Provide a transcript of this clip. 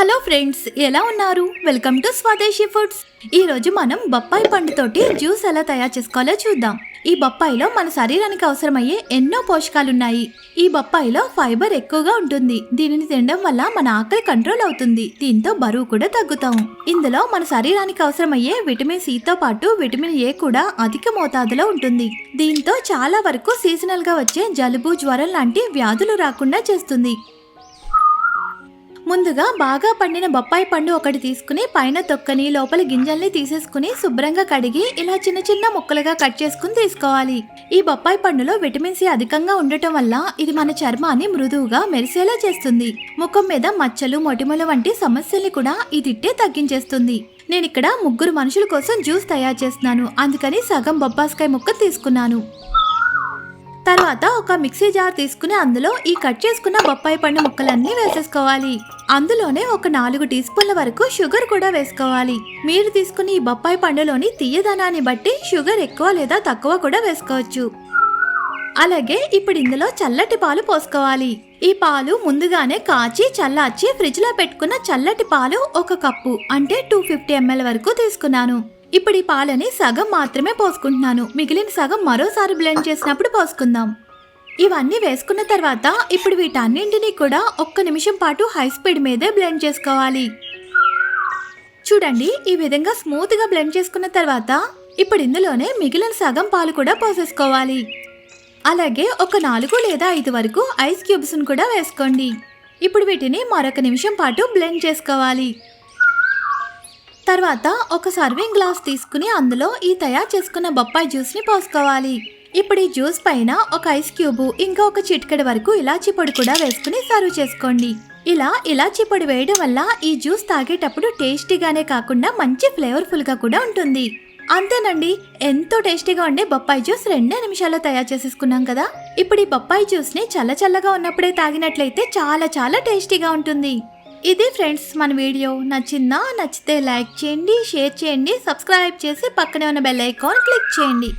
Hello friends ఎలా ఉన్నారు? Welcome to Swadeshi foods. ఈ రోజు మనం బొప్పాయి పండుతోటి జ్యూస్ ఎలా తయారు చేసుకోవాలో చూద్దాం. ఈ బొప్పాయిలో మన శరీరానికి అవసరమయ్యే ఎన్నో పోషకాలున్నాయి. ఈ బొప్పాయిలో ఫైబర్ ఎక్కువగా ఉంటుంది. దీనిని తినడం వల్ల మన ఆకలి కంట్రోల్ అవుతుంది. దీంతో బరువు కూడా తగ్గుతాం. ఇందులో మన శరీరానికి అవసరమయ్యే విటమిన్ సితో పాటు విటమిన్ ఏ కూడా అధిక మోతాదులో ఉంటుంది. దీంతో చాలా వరకు సీజనల్గా వచ్చే జలుబు జ్వరం లాంటి వ్యాధులు రాకుండా చేస్తుంది. ముందుగా బాగా పండిన బొప్పాయి పండు ఒకటి తీసుకుని పైన తొక్కని లోపల గింజల్ని తీసేసుకుని శుభ్రంగా కడిగి ఇలా చిన్న చిన్న ముక్కలుగా కట్ చేసుకుని తీసుకోవాలి. ఈ బొప్పాయి పండులో విటమిన్ సి అధికంగా ఉండటం వల్ల ఇది మన చర్మాన్ని మృదువుగా మెరిసేలా చేస్తుంది. ముఖం మీద మచ్చలు మొటిమలు వంటి సమస్యల్ని కూడా ఈ తిట్టే తగ్గించేస్తుంది. నేను ఇక్కడ ముగ్గురు మనుషుల కోసం జ్యూస్ తయారు చేస్తున్నాను. అందుకని సగం బొప్పాస్కాయ ముక్క తీసుకున్నాను. తర్వాత ఒక మిక్సీ జార్ తీసుకుని అందులో ఈ కట్ చేసుకున్న బొప్పాయి పండు ముక్కలన్నీ వేసేసుకోవాలి. అందులోనే ఒక నాలుగు టీ స్పూన్ల వరకు షుగర్ కూడా వేసుకోవాలి. మీరు తీసుకుని ఈ బొప్పాయి పండులోని తీయదనాన్ని బట్టి షుగర్ ఎక్కువ లేదా తక్కువ కూడా వేసుకోవచ్చు. అలాగే ఇప్పుడు ఇందులో చల్లటి పాలు పోసుకోవాలి. ఈ పాలు ముందుగానే కాచి చల్లార్చి ఫ్రిడ్జ్లో పెట్టుకున్న చల్లటి పాలు ఒక కప్పు అంటే టూ ఫిఫ్టీ ఎంఎల్ వరకు తీసుకున్నాను. ఇప్పుడు ఈ పాలని సగం మాత్రమే పోసుకుంటున్నాను. మిగిలిన సగం మరోసారి బ్లెండ్ చేసినప్పుడు పోసుకుందాం. ఇవన్నీ వేసుకున్న తర్వాత ఇప్పుడు వీటన్నింటినీ కూడా ఒక్క నిమిషం పాటు హై స్పీడ్ మీదే బ్లెండ్ చేసుకోవాలి. చూడండి ఈ విధంగా స్మూత్గా బ్లెండ్ చేసుకున్న తర్వాత ఇప్పుడు ఇందులోనే మిగిలిన సగం పాలు కూడా పోసేసుకోవాలి. అలాగే ఒక నాలుగు లేదా ఐదు వరకు ఐస్ క్యూబ్స్ కూడా వేసుకోండి. ఇప్పుడు వీటిని మరొక నిమిషం పాటు బ్లెండ్ చేసుకోవాలి. తర్వాత ఒక సర్వింగ్ గ్లాస్ తీసుకుని అందులో ఈ తయారు చేసుకున్న బొప్పాయి జ్యూస్ని పోసుకోవాలి. ఇప్పుడు ఈ జ్యూస్ పైన ఒక ఐస్ క్యూబ్ ఇంకా ఒక చిటికెడు వరకు ఇలాచీ పొడి కూడా వేసుకుని సర్వ్ చేసుకోండి. ఇలా ఇలాచీ పొడి వేయడం వల్ల ఈ జ్యూస్ తాగేటప్పుడు టేస్టీగానే కాకుండా మంచి ఫ్లేవర్ఫుల్గా కూడా ఉంటుంది. అంతేనండి ఎంతో టేస్టీగా ఉండే బొప్పాయి జ్యూస్ రెండే నిమిషాల్లో తయారు చేసేసుకున్నాం కదా. ఇప్పుడు ఈ బొప్పాయి జ్యూస్ని చల్ల చల్లగా ఉన్నప్పుడే తాగినట్లయితే చాలా చాలా టేస్టీగా ఉంటుంది. ఇది ఫ్రెండ్స్ మన వీడియో నచ్చిందా? నచ్చితే లైక్ చేయండి షేర్ చేయండి సబ్స్క్రైబ్ చేసి పక్కనే ఉన్న బెల్ ఐకాన్ క్లిక్ చేయండి.